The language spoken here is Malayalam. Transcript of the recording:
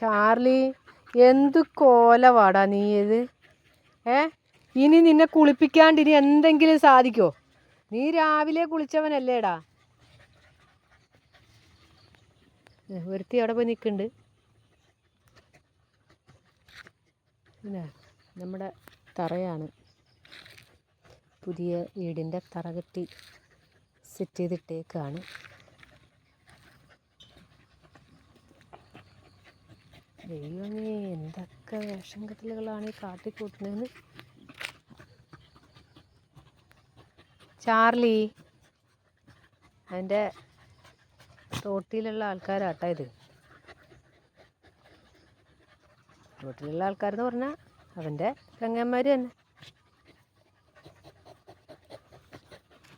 ചാർലി എന്ത് കോലവാടാ നീ ഇത്? ഏ? ഇനി നിന്നെ കുളിപ്പിക്കാണ്ട് ഇനി എന്തെങ്കിലും സാധിക്കോ? നീ രാവിലെ കുളിച്ചവനല്ലേടാ. ഒരുത്തി അവിടെ പോയി നിൽക്കുന്നുണ്ട്. നമ്മുടെ തറയാണ്. പുതിയ വീടിന്റെ തറ കെട്ടി സെറ്റ് ചെയ്തിട്ടേക്കാണ്. ദൈവമേ എന്തൊക്കെ വേഷം കെട്ടലുകളാണ് ഈ കാട്ടിക്കൂട്ടുന്നതെന്ന് ചാർലി അതിന്റെ തോട്ടിയിലുള്ള ആൾക്കാരാട്ടാ ഇത്. തോട്ടിലുള്ള ആൾക്കാരെന്ന് പറഞ്ഞാൽ അവന്റെ ചങ്ങന്മാർ തന്നെ.